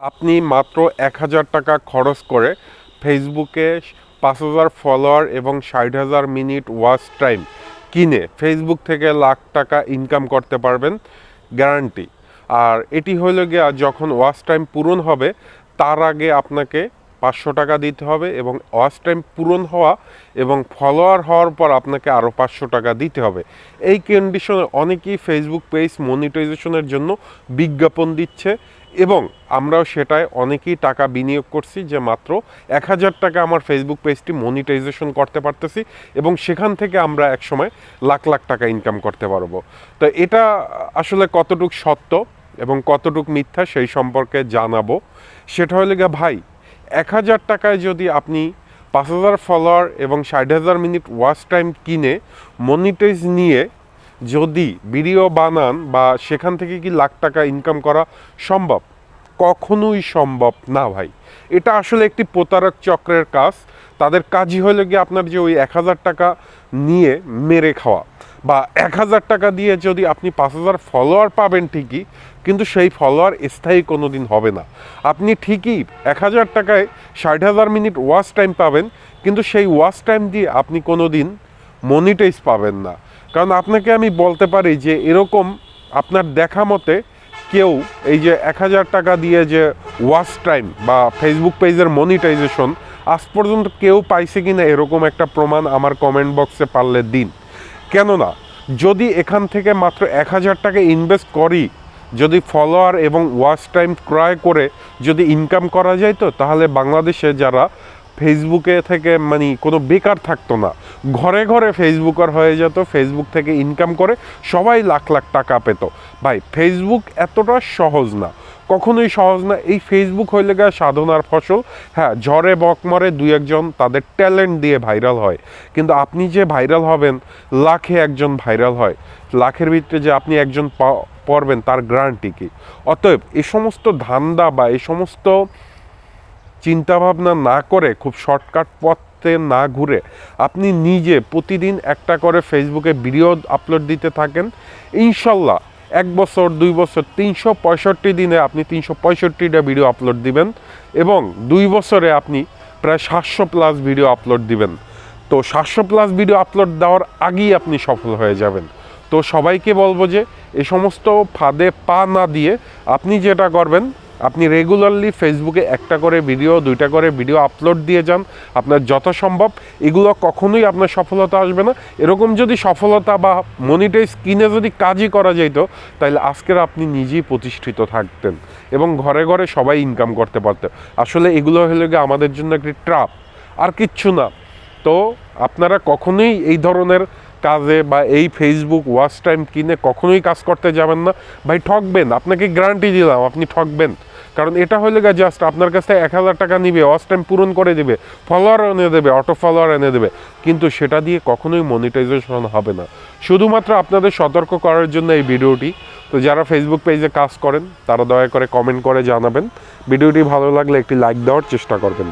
আপনি মাত্র এক হাজার টাকা খরচ করে ফেসবুকে পাঁচ হাজার ফলোয়ার এবং ষাট হাজার মিনিট ওয়াচ টাইম কিনে ফেসবুক থেকে লাখ টাকা ইনকাম করতে পারবেন গ্যারান্টি আর এটি হলো গিয়া যখন ওয়াচ টাইম পূরণ হবে, তার আগে আপনাকে পাঁচশো টাকা দিতে হবে এবং ওয়াচ টাইম পূরণ হওয়া এবং ফলোয়ার হওয়ার পর আপনাকে আরও পাঁচশো টাকা দিতে হবে। এই কন্ডিশনে অনেকেই ফেসবুক পেজ মনিটাইজেশনের জন্য বিজ্ঞাপন দিচ্ছে। এবং আমরাও সেটায় অনেকেই টাকা বিনিয়োগ করছি যে মাত্র এক হাজার টাকা আমার ফেসবুক পেজটি মনিটাইজেশন করতে পারতেছি এবং সেখান থেকে আমরা একসময় লাখ লাখ টাকা ইনকাম করতে পারব। তো এটা আসলে কতটুক সত্য এবং কতটুক মিথ্যা সেই সম্পর্কে জানাব। সেটা হলে গিয়ে ভাই, এক হাজার টাকায় যদি আপনি পাঁচ হাজার ফলোয়ার এবং ষাট হাজার মিনিট ওয়াচ টাইম কিনে মনিটাইজ নিয়ে যদি ভিডিও বানান বা সেখান থেকে কি লাখ টাকা ইনকাম করা সম্ভব? কখনোই সম্ভব না ভাই। এটা আসলে একটি প্রতারক চক্রের কাজ। তাদের কাজই হলো গিয়ে আপনার যে ওই এক হাজার টাকা নিয়ে মেরে খাওয়া বা এক হাজার টাকা দিয়ে যদি আপনি পাঁচ হাজার ফলোয়ার পাবেন ঠিকই, কিন্তু সেই ফলোয়ার স্থায়ী কোনো দিন হবে না। আপনি ঠিকই এক হাজার টাকায় ষাট হাজার মিনিট ওয়াচ টাইম পাবেন, কিন্তু সেই ওয়াচ টাইম দিয়ে আপনি কোনো দিন মনিটাইজ পাবেন না। কারণ আপনাকে আমি বলতে পারি যে এরকম আপনার দেখা মতে কেউ এই যে এক হাজার টাকা দিয়ে যে ওয়াচ টাইম বা ফেসবুক পেজের মনিটাইজেশন আজ পর্যন্ত কেউ পাইছে কিনা এরকম একটা প্রমাণ আমার কমেন্ট বক্সে পারলে দিন। কেননা, যদি এখান থেকে মাত্র এক হাজার টাকা ইনভেস্ট করি, যদি ফলোয়ার এবং ওয়াচ টাইম ক্রয় করে যদি ইনকাম করা যায় তো, তাহলে বাংলাদেশে যারা ফেসবুকে থেকে মানে কোনো বেকার থাকতো না। ঘরে ঘরে ফেসবুকার হয়ে যেত, ফেসবুক থেকে ইনকাম করে সবাই লাখ লাখ টাকা পেত। ভাই, ফেসবুক এতটা সহজ না। কখনোই সহজ না। এই ফেসবুক হইলে গা সাধনার ফসল হ্যাঁ ঝড়ে বকমরে দুই একজন তাদের ট্যালেন্ট দিয়ে ভাইরাল হয়। কিন্তু আপনি যে ভাইরাল হবেন, লাখে একজন ভাইরাল হয়। লাখের ভিতরে যে আপনি একজন পড়বেন, তার গ্যারান্টি কি? অতএব এই সমস্ত ধান্দা বা এই সমস্ত চিন্তাভাবনা না করে, খুব শর্টকাট পথে না ঘুরে আপনি নিজে প্রতিদিন একটা করে ফেসবুকে ভিডিও আপলোড দিতে থাকেন। ইনশাল্লাহ এক বছর, দুই বছর, তিনশো পঁয়ষট্টি দিনে আপনি তিনশো পঁয়ষট্টিটা ভিডিও আপলোড দিবেন এবং দুই বছরে আপনি প্রায় সাতশো প্লাস ভিডিও আপলোড দিবেন। তো সাতশো প্লাস ভিডিও আপলোড দেওয়ার আগেই আপনি সফল হয়ে যাবেন। তো সবাইকে বলব যে, এ সমস্ত ফাঁদে পা না দিয়ে আপনি যেটা করবেন আপনি রেগুলারলি ফেসবুকে একটা করে ভিডিও দুইটা করে ভিডিও আপলোড দিয়ে যান, আপনার যথাসম্ভব। এগুলো কখনোই আপনার সফলতা আসবে না। এরকম যদি সফলতা বা মনিটাইজ কিনে যদি কাজই করা যেত, তাহলে আজকের আপনি নিজেই প্রতিষ্ঠিত থাকতেন এবং ঘরে ঘরে সবাই ইনকাম করতে পারতেন আসলে এগুলো হলে গিয়ে আমাদের জন্য একটি ট্রাপ আর কিচ্ছু না। তো আপনারা কখনোই এই ধরনের কাজে বা এই ফেসবুক ওয়াচ টাইম কিনে কখনোই কাজ করতে যাবেন না। ভাই, ঠকবেন, আপনাকে গ্যারান্টি দিলাম, আপনি ঠকবেন। কারণ এটা হলে জাস্ট আপনার কাছ থেকে এক হাজার টাকা নিবে, অস টাইম পূরণ করে দেবে ফলোয়ার এনে দেবে অটো ফলোয়ার এনে দেবে। কিন্তু সেটা দিয়ে কখনোই মনিটাইজেশন হবে না। শুধুমাত্র আপনাদের সতর্ক করার জন্য এই ভিডিওটি। তো যারা ফেসবুক পেজে কাজ করেন, তারা দয়া করে কমেন্ট করে জানাবেন। ভিডিওটি ভালো লাগলে একটি লাইক দেওয়ার চেষ্টা করবেন।